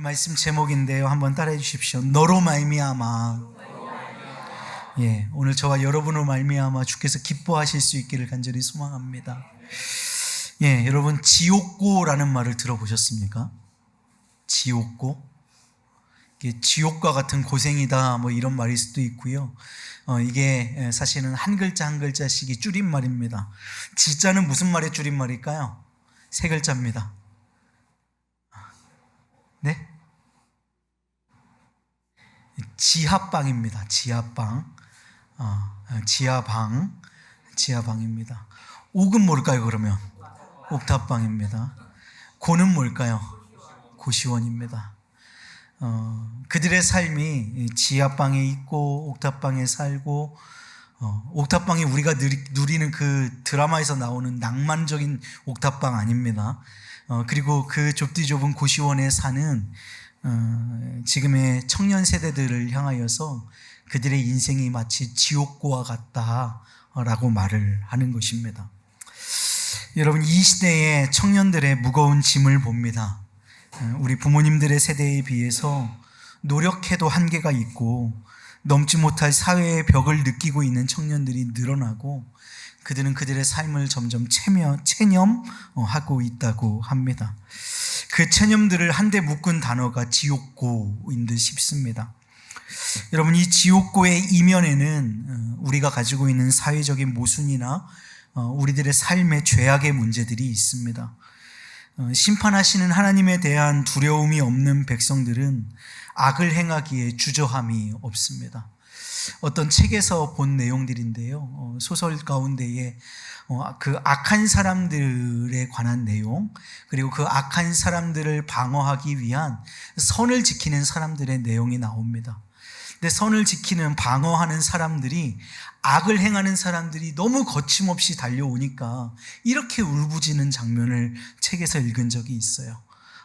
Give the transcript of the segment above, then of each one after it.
오늘 말씀 제목인데요. 한번 따라해 주십시오. 너로 말미암아. 예, 오늘 저와 여러분으로 말미암아 주께서 기뻐하실 수 있기를 간절히 소망합니다. 예, 여러분 지옥고라는 말을 들어보셨습니까? 지옥고? 이게 지옥과 같은 고생이다 뭐 이런 말일 수도 있고요. 어, 이게 사실은 한 글자 한 글자씩이 줄임말입니다. 지자는 무슨 말의 줄임말일까요? 세 글자입니다. 네? 지하방입니다. 지하방. 어, 지하방. 지하방입니다. 옥은 뭘까요, 그러면? 옥탑방입니다. 고는 뭘까요? 고시원입니다. 어, 그들의 삶이 지하방에 있고 옥탑방에 살고 어, 옥탑방이 우리가 누리, 는 그 드라마에서 나오는 낭만적인 옥탑방 아닙니다. 어, 그리고 그 좁디 좁은 고시원에 사는 어, 지금의 청년 세대들을 향하여서 그들의 인생이 마치 지옥고와 같다라고 말을 하는 것입니다. 여러분 이 시대의 청년들의 무거운 짐을 봅니다. 어, 우리 부모님들의 세대에 비해서 노력해도 한계가 있고 넘지 못할 사회의 벽을 느끼고 있는 청년들이 늘어나고 그들은 그들의 삶을 점점 체면, 체념하고 있다고 합니다. 그 체념들을 한데 묶은 단어가 지옥고인 듯 싶습니다. 여러분, 이 지옥고의 이면에는 어, 우리가 가지고 있는 사회적인 모순이나 어, 우리들의 삶의 죄악의 문제들이 있습니다. 어, 심판하시는 하나님에 대한 두려움이 없는 백성들은 악을 행하기에 주저함이 없습니다. 어떤 책에서 본 내용들인데요. 어, 소설 가운데에 어, 그 악한 사람들에 관한 내용, 그리고 그 악한 사람들을 방어하기 위한 선을 지키는 사람들의 내용이 나옵니다. 근데 선을 지키는 방어하는 사람들이 악을 행하는 사람들이 너무 거침없이 달려오니까 이렇게 울부짖는 장면을 책에서 읽은 적이 있어요.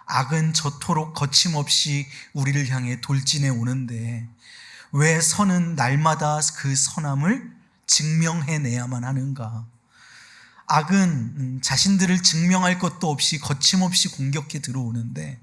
악은 저토록 거침없이 우리를 향해 돌진해 오는데 왜 선은 날마다 그 선함을 증명해내야만 하는가? 악은 자신들을 증명할 것도 없이 거침없이 공격해 들어오는데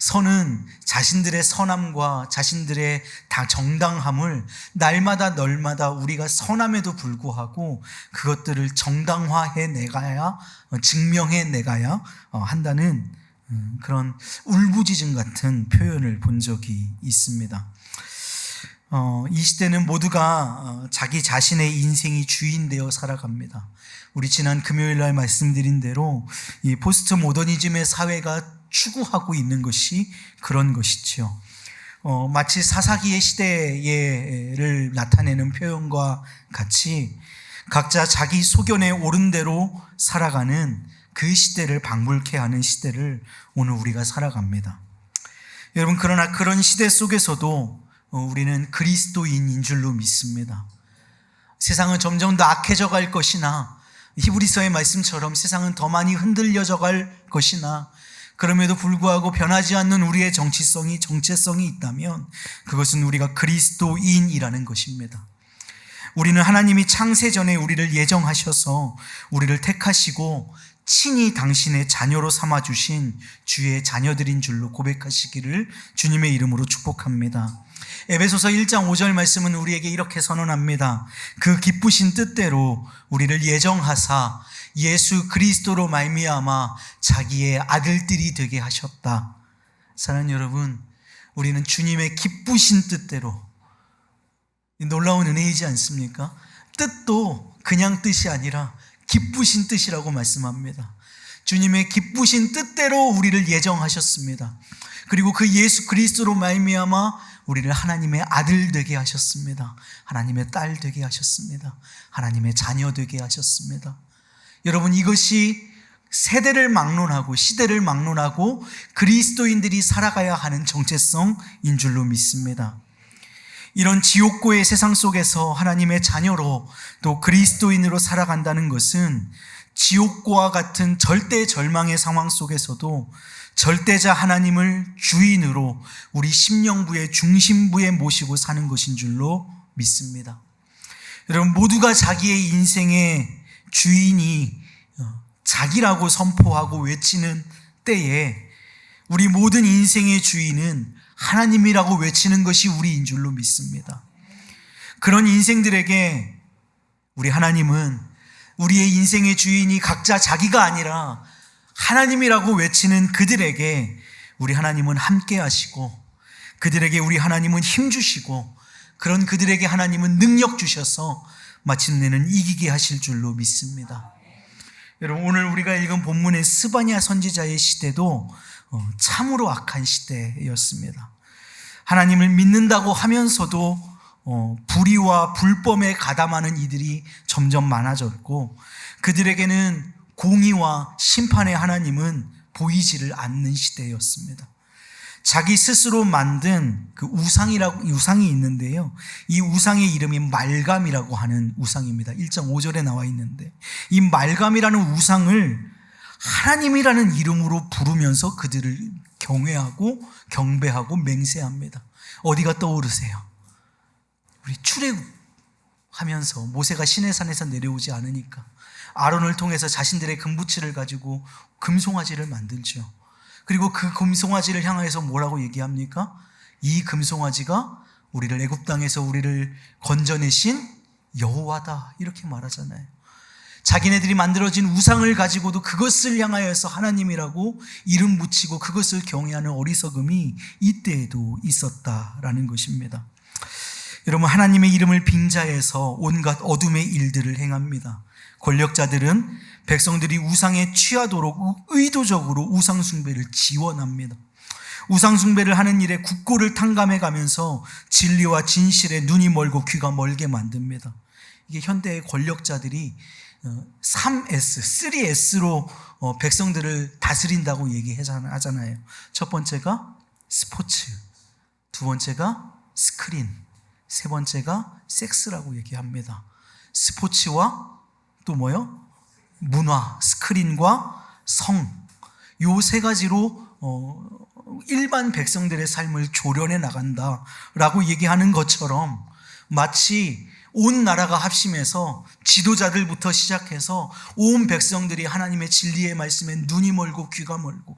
선은 자신들의 선함과 자신들의 다 정당함을 날마다 널마다 우리가 선함에도 불구하고 그것들을 정당화해 내가야 증명해 내가야 한다는 음, 그런 울부짖음 같은 표현을 본 적이 있습니다. 어, 이 시대는 모두가 어, 자기 자신의 인생이 주인 되어 살아갑니다. 우리 지난 금요일 날 말씀드린 대로 이 포스트 모더니즘의 사회가 추구하고 있는 것이 그런 것이죠. 어, 마치 사사기의 시대를 나타내는 표현과 같이 각자 자기 소견에 옳은 대로 살아가는 그 시대를 방불케 하는 시대를 오늘 우리가 살아갑니다. 여러분, 그러나 그런 시대 속에서도 어, 우리는 그리스도인인 줄로 믿습니다. 세상은 점점 더 악해져 갈 것이나 히브리서의 말씀처럼 세상은 더 많이 흔들려져 갈 것이나 그럼에도 불구하고 변하지 않는 우리의 정치성이 정체성이 있다면 그것은 우리가 그리스도인이라는 것입니다. 우리는 하나님이 창세 전에 우리를 예정하셔서 우리를 택하시고 친히 당신의 자녀로 삼아 주신 주의 자녀들인 줄로 고백하시기를 주님의 이름으로 축복합니다. 에베소서 1장 5절 말씀은 우리에게 이렇게 선언합니다. 그 기쁘신 뜻대로 우리를 예정하사 예수 그리스도로 말미암아 자기의 아들들이 되게 하셨다. 사랑하는 여러분, 우리는 주님의 기쁘신 뜻대로 놀라운 은혜이지 않습니까? 뜻도 그냥 뜻이 아니라 기쁘신 뜻이라고 말씀합니다. 주님의 기쁘신 뜻대로 우리를 예정하셨습니다. 그리고 그 예수 그리스도로 말미암아 우리를 하나님의 아들 되게 하셨습니다. 하나님의 딸 되게 하셨습니다. 하나님의 자녀 되게 하셨습니다. 여러분 이것이 세대를 막론하고 시대를 막론하고 그리스도인들이 살아가야 하는 정체성인 줄로 믿습니다. 이런 지옥고의 세상 속에서 하나님의 자녀로 또 그리스도인으로 살아간다는 것은 지옥고와 같은 절대 절망의 상황 속에서도 절대자 하나님을 주인으로 우리 심령부의 중심부에 모시고 사는 것인 줄로 믿습니다. 여러분, 모두가 자기의 인생의 주인이 어, 자기라고 선포하고 외치는 때에 우리 모든 인생의 주인은 하나님이라고 외치는 것이 우리인 줄로 믿습니다. 그런 인생들에게 우리 하나님은 우리의 인생의 주인이 각자 자기가 아니라 하나님이라고 외치는 그들에게 우리 하나님은 함께 하시고 그들에게 우리 하나님은 힘 주시고 그런 그들에게 하나님은 능력 주셔서 마침내는 이기게 하실 줄로 믿습니다. 여러분 오늘 우리가 읽은 본문의 스바냐 선지자의 시대도 어, 참으로 악한 시대였습니다. 하나님을 믿는다고 하면서도 어, 불의와 불법에 가담하는 이들이 점점 많아졌고 그들에게는 공의와 심판의 하나님은 보이지를 않는 시대였습니다. 자기 스스로 만든 그 우상이라고 우상이 있는데요. 이 우상의 이름이 말감이라고 하는 우상입니다. 1.5절에 나와 있는데 이 말감이라는 우상을 하나님이라는 이름으로 부르면서 그들을 경외하고 경배하고 맹세합니다. 어디가 떠오르세요? 우리 출애굽 하면서 모세가 시내산에서 내려오지 않으니까 아론을 통해서 자신들의 금부치를 가지고 금송아지를 만들죠. 그리고 그 금송아지를 향하여서 뭐라고 얘기합니까? 이 금송아지가 우리를 애굽 땅에서 우리를 건져내신 여호와다 이렇게 말하잖아요. 자기네들이 만들어진 우상을 가지고도 그것을 향하여서 하나님이라고 이름 붙이고 그것을 경외하는 어리석음이 이때에도 있었다라는 것입니다. 여러분 하나님의 이름을 빙자해서 온갖 어둠의 일들을 행합니다. 권력자들은 백성들이 우상에 취하도록 의도적으로 우상 숭배를 지원합니다. 우상 숭배를 하는 일에 국고를 탕감해 가면서 진리와 진실에 눈이 멀고 귀가 멀게 만듭니다. 이게 현대의 권력자들이 3S, 3S로 어, 백성들을 다스린다고 얘기하잖아요. 첫 번째가 스포츠, 두 번째가 스크린, 세 번째가 섹스라고 얘기합니다. 스포츠와 또 뭐요? 문화, 스크린과 성. 요 세 가지로 어, 일반 백성들의 삶을 조련해 나간다라고 얘기하는 것처럼 마치 온 나라가 합심해서 지도자들부터 시작해서 온 백성들이 하나님의 진리의 말씀에 눈이 멀고 귀가 멀고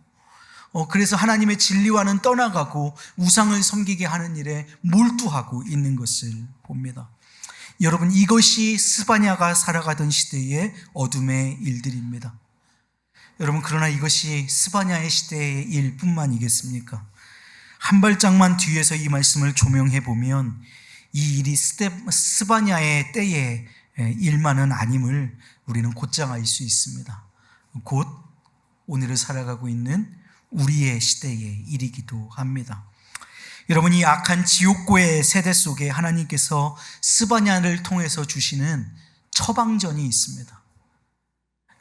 어, 그래서 하나님의 진리와는 떠나가고 우상을 섬기게 하는 일에 몰두하고 있는 것을 봅니다. 여러분 이것이 스바냐가 살아가던 시대의 어둠의 일들입니다. 여러분 그러나 이것이 스바냐의 시대의 일뿐만이겠습니까? 한 발짝만 뒤에서 이 말씀을 조명해 보면 이 일이 스바냐의 때의 일만은 아님을 우리는 곧장 알 수 있습니다. 곧 오늘을 살아가고 있는 우리의 시대의 일이기도 합니다. 여러분 이 악한 지옥고의 세대 속에 하나님께서 스바냐를 통해서 주시는 처방전이 있습니다.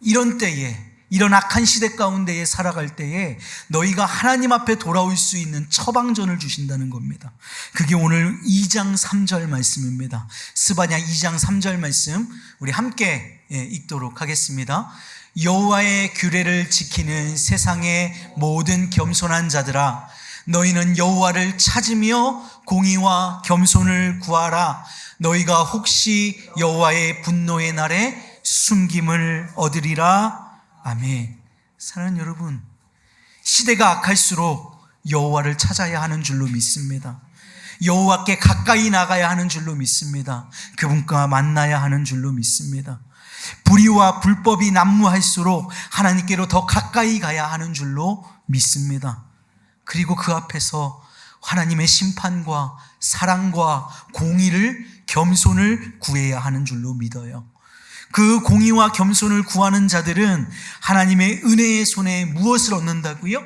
이런 때에 이런 악한 시대 가운데에 살아갈 때에 너희가 하나님 앞에 돌아올 수 있는 처방전을 주신다는 겁니다. 그게 오늘 2장 3절 말씀입니다. 스바냐 2장 3절 말씀 우리 함께 예, 읽도록 하겠습니다. 여호와의 규례를 지키는 세상의 모든 겸손한 자들아 너희는 여호와를 찾으며 공의와 겸손을 구하라 너희가 혹시 여호와의 분노의 날에 숨김을 얻으리라 아멘. 사랑하는 여러분, 시대가 악할수록 여호와를 찾아야 하는 줄로 믿습니다. 여호와께 가까이 나가야 하는 줄로 믿습니다. 그분과 만나야 하는 줄로 믿습니다. 불의와 불법이 난무할수록 하나님께로 더 가까이 가야 하는 줄로 믿습니다. 그리고 그 앞에서 하나님의 심판과 사랑과 공의를 겸손을 구해야 하는 줄로 믿어요. 그 공의와 겸손을 구하는 자들은 하나님의 은혜의 손에 무엇을 얻는다고요?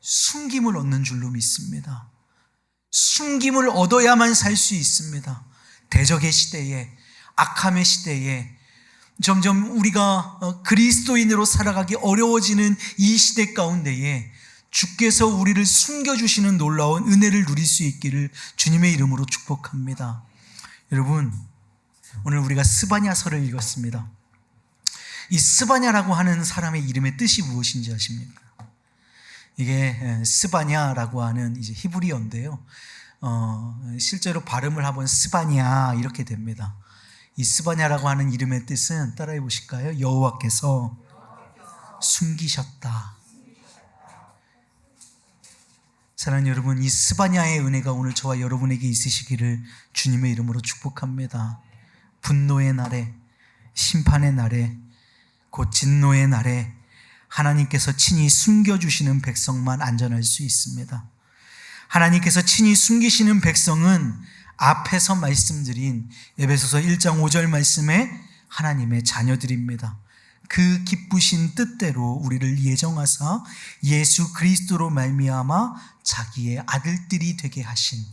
숨김을 얻는 줄로 믿습니다. 숨김을 얻어야만 살 수 있습니다. 대적의 시대에, 악함의 시대에, 점점 우리가 어, 그리스도인으로 살아가기 어려워지는 이 시대 가운데에 주께서 우리를 숨겨주시는 놀라운 은혜를 누릴 수 있기를 주님의 이름으로 축복합니다. 여러분, 오늘 우리가 스바냐서를 읽었습니다. 이 스바냐라고 하는 사람의 이름의 뜻이 무엇인지 아십니까? 이게 스바냐라고 하는 이제 히브리어인데요. 어, 실제로 발음을 하면 스바냐 이렇게 됩니다. 이 스바냐라고 하는 이름의 뜻은 따라해 보실까요? 여호와께서 숨기셨다. 사랑하는 여러분, 이 스바냐의 은혜가 오늘 저와 여러분에게 있으시기를 주님의 이름으로 축복합니다. 분노의 날에, 심판의 날에, 곧 진노의 날에 하나님께서 친히 숨겨주시는 백성만 안전할 수 있습니다. 하나님께서 친히 숨기시는 백성은 앞에서 말씀드린 에베소서 1장 5절 말씀에 하나님의 자녀들입니다. 그 기쁘신 뜻대로 우리를 예정하사 예수 그리스도로 말미암아 자기의 아들들이 되게 하신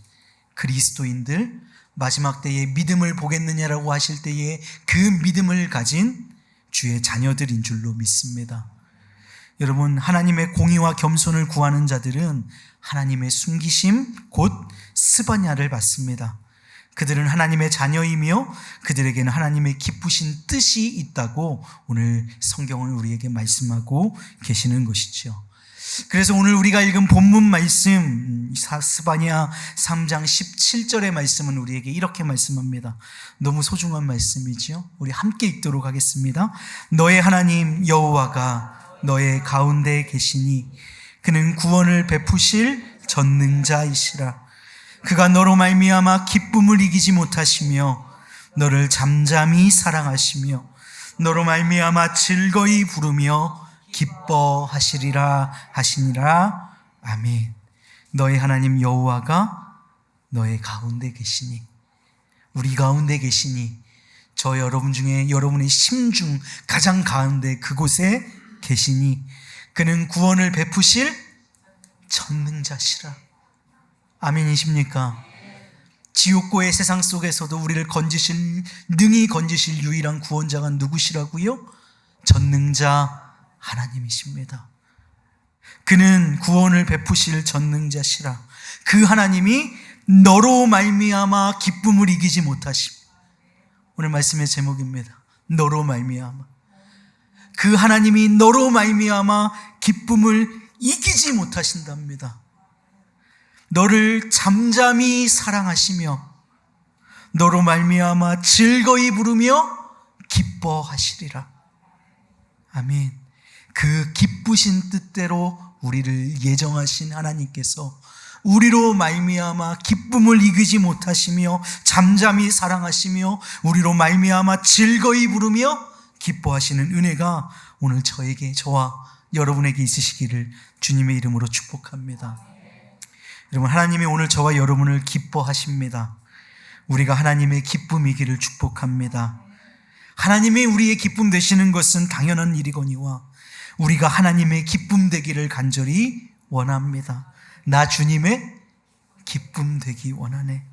그리스도인들 마지막 때에 믿음을 보겠느냐라고 하실 때에 그 믿음을 가진 주의 자녀들인 줄로 믿습니다. 여러분 하나님의 공의와 겸손을 구하는 자들은 하나님의 숨기심 곧 스바냐를 받습니다. 그들은 하나님의 자녀이며 그들에게는 하나님의 기쁘신 뜻이 있다고 오늘 성경은 우리에게 말씀하고 계시는 것이죠. 그래서 오늘 우리가 읽은 본문 말씀 스바냐 3장 17절의 말씀은 우리에게 이렇게 말씀합니다. 너무 소중한 말씀이지요. 우리 함께 읽도록 하겠습니다. 너의 하나님 여호와가 너의 가운데 계시니 그는 구원을 베푸실 전능자이시라. 그가 너로 말미암아 기쁨을 이기지 못하시며 너를 잠잠히 사랑하시며 너로 말미암아 즐거이 부르며 기뻐하시리라 하시니라 아멘. 너의 하나님 여호와가 너의 가운데 계시니 우리 가운데 계시니 저 여러분 중에 여러분의 심중 가장 가운데 그곳에 계시니 그는 구원을 베푸실 전능자시라. 아멘이십니까? 지옥고의 세상 속에서도 우리를 건지실, 능히 건지실 유일한 구원자가 누구시라고요? 전능자 하나님이십니다. 그는 구원을 베푸실 전능자시라. 그 하나님이 너로 말미암아 기쁨을 이기지 못하심. 오늘 말씀의 제목입니다. 너로 말미암아. 그 하나님이 너로 말미암아 기쁨을 이기지 못하신답니다. 너를 잠잠히 사랑하시며 너로 말미암아 즐거이 부르며 기뻐하시리라. 아멘. 그 기쁘신 뜻대로 우리를 예정하신 하나님께서 우리로 말미암아 기쁨을 이기지 못하시며 잠잠히 사랑하시며 우리로 말미암아 즐거이 부르며 기뻐하시는 은혜가 오늘 저에게 저와 여러분에게 있으시기를 주님의 이름으로 축복합니다. 여러분 하나님이 오늘 저와 여러분을 기뻐하십니다. 우리가 하나님의 기쁨이기를 축복합니다. 하나님이 우리의 기쁨 되시는 것은 당연한 일이거니와 우리가 하나님의 기쁨 되기를 간절히 원합니다. 나 주님의 기쁨 되기 원하네.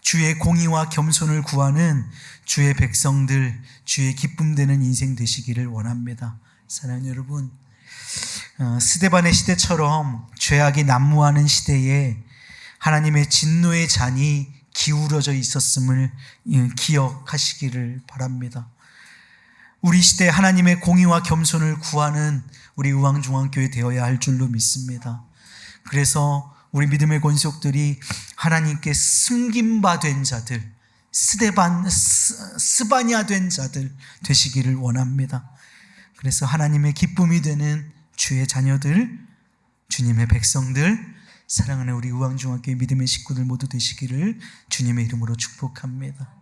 주의 공의와 겸손을 구하는 주의 백성들, 주의 기쁨 되는 인생 되시기를 원합니다. 사랑하는 여러분, 어, 스데반의 시대처럼 죄악이 난무하는 시대에 하나님의 진노의 잔이 기울어져 있었음을 예, 기억하시기를 바랍니다. 우리 시대 하나님의 공의와 겸손을 구하는 우리 의왕중앙교회 되어야 할 줄로 믿습니다. 그래서 우리 믿음의 권속들이 하나님께 숨긴 바된 자들, 스데반, 스바냐 된 자들 되시기를 원합니다. 그래서 하나님의 기쁨이 되는 주의 자녀들, 주님의 백성들, 사랑하는 우리 우왕중학교의 믿음의 식구들 모두 되시기를 주님의 이름으로 축복합니다.